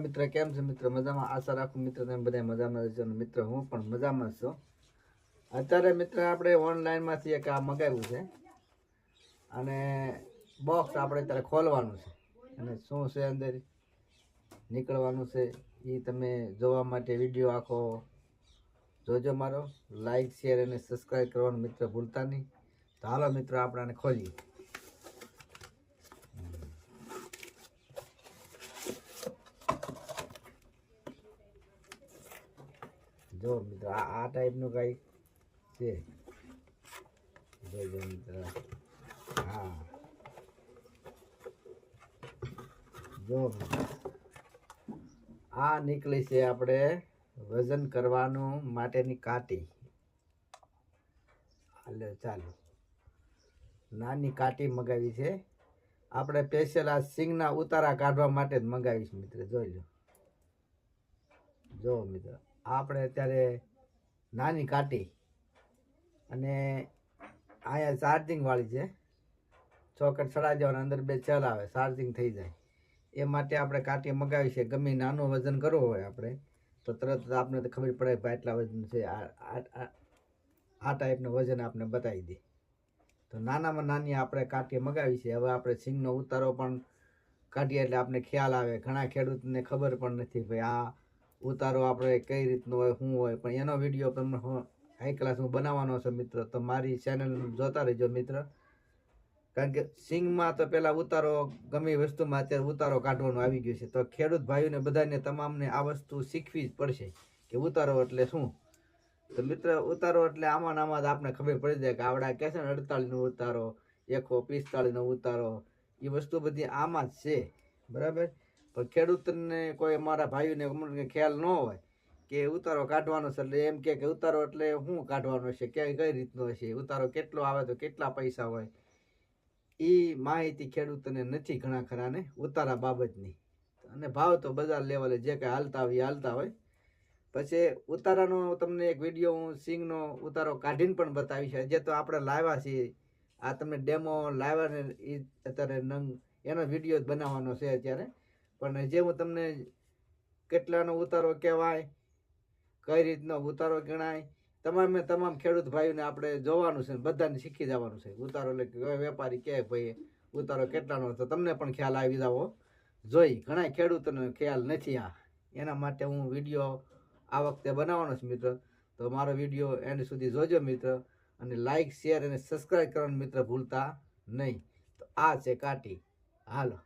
મિત્ર, કેમ છે મિત્ર? મજામાં? આશા રાખું મિત્ર, તમે બધા મજામાં રહેશો મિત્ર, હું પણ મજામાં છું. અત્યારે મિત્ર, આપણે ઓનલાઈનમાંથી એક આ મગાવ્યું છે. અને બોક્સ આપણે અત્યારે ખોલવાનું છે. અને શું છે અંદર? નીકળવાનું છે. એ તમે જોવા માટે વીડિયો આખો જોજો મારો. લાઈક શેર અને સબસ્ક્રાઈબ કરવાનું મિત્ર ભૂલતા નહીં. તો હાલો મિત્ર, આપણે આને ખોલીએ. જો મિત્ર, આ ટાઈપનું કંઈક છે? જોજો મિત્ર, હા. જો. આ નીકળી છે આપણે વજન કરવાનું માટેની કાટી. હાલો ચાલો. નાની કાટી મગાવી છે. આપણે સ્પેશિયલ આ સિંગના ઉતારા કાઢવા માટે જ મગાવી છે મિત્ર, જોઈ લો જો મિત્ર. આપણે અત્યારે નાની કાટી અને અહીંયા ચાર્જિંગવાળી છે. ચોકટ સડા જવાના અંદર બે ચલ આવે ચાર્જિંગ થઈ જાય. એ માટે આપણે કાટી મગાવી છે. ગમે નાનું વજન કરવું હોય આપણે, તો તરત આપણે તો ખબર પડે ભાઈ આટલા વજન છે. આ ટાઈપનું વજન આપણે બતાવી દે. તો નાનામાં નાની આપણે કાટી મગાવી છે. હવે આપણે સિંગનો ઉતારો પણ કાઢીએ એટલે આપણે ખ્યાલ આવે. ઘણા ખેડૂતને ખબર પણ નથી ભાઈ આ ઉતારો આપણે કઈ રીતનો હોય, શું હોય, પણ એનો વીડિયો તમને હાઈ ક્લાસ હું બનાવવાનો છે મિત્ર, તો મારી ચેનલ જોતા રહેજો મિત્ર. કારણ કે સિંગમાં તો પેલા ઉતારો ગમે વસ્તુમાં અત્યારે ઉતારો કાઢવાનો આવી ગયો છે. તો ખેડૂત ભાઈઓને બધાને તમામને આ વસ્તુ શીખવી જ પડશે કે ઉતારો એટલે શું? તો મિત્ર, ઉતારો એટલે આમાં આમાં જ આપણે ખબર પડી જાય કે આવડા કે છે ને અડતાળીનો ઉતારો એકસો પિસ્તાળીસનો ઉતારો એ વસ્તુ બધી આમાં જ છે. બરાબર? પણ ખેડૂતને કોઈ અમારા ભાઈઓને અમને ખ્યાલ ન હોય કે ઉતારો કાઢવાનો છે, એટલે એમ કે ઉતારો એટલે શું કાઢવાનો છે, કે કઈ રીતનો છે, ઉતારો કેટલો આવે તો કેટલા પૈસા હોય. એ માહિતી ખેડૂતને નથી ઘણા ખરાને ઉતારા બાબતની. અને ભાવ તો બજાર લેવલે જે કાંઈ હાલતા હોય એ હાલતા હોય. પછી ઉતારાનો તમને એક વીડિયો હું સિંગનો ઉતારો કાઢીને પણ બતાવીશ. જે તો આપણે લાવ્યા છીએ. આ તમે ડેમો લાવ્યા ને એ અત્યારે નંગ, એનો વીડિયો જ બનાવવાનો છે અત્યારે. પણ જે હું તમને કેટલાનો ઉતારો કહેવાય, કઈ રીતનો ઉતારો ગણાય, તમામે તમામ ખેડૂત ભાઈઓને આપણે જોવાનું છે બધાને શીખી જવાનું છે. ઉતારો એટલે વેપારી કહે ભાઈ ઉતારો કેટલાનો તો તમને પણ ખ્યાલ આવી જાવો જોઈ ઘણા ખેડૂતોને ખ્યાલ નથી આ. એના માટે હું વીડિયો આ વખતે બનાવવાનો છું મિત્ર. તો મારો વીડિયો એન્ડ સુધી જોજો મિત્ર. અને લાઈક, શેર અને સબસ્ક્રાઈબ કરવાનું મિત્ર ભૂલતા નહીં. તો આ છે કાટી. હાલો.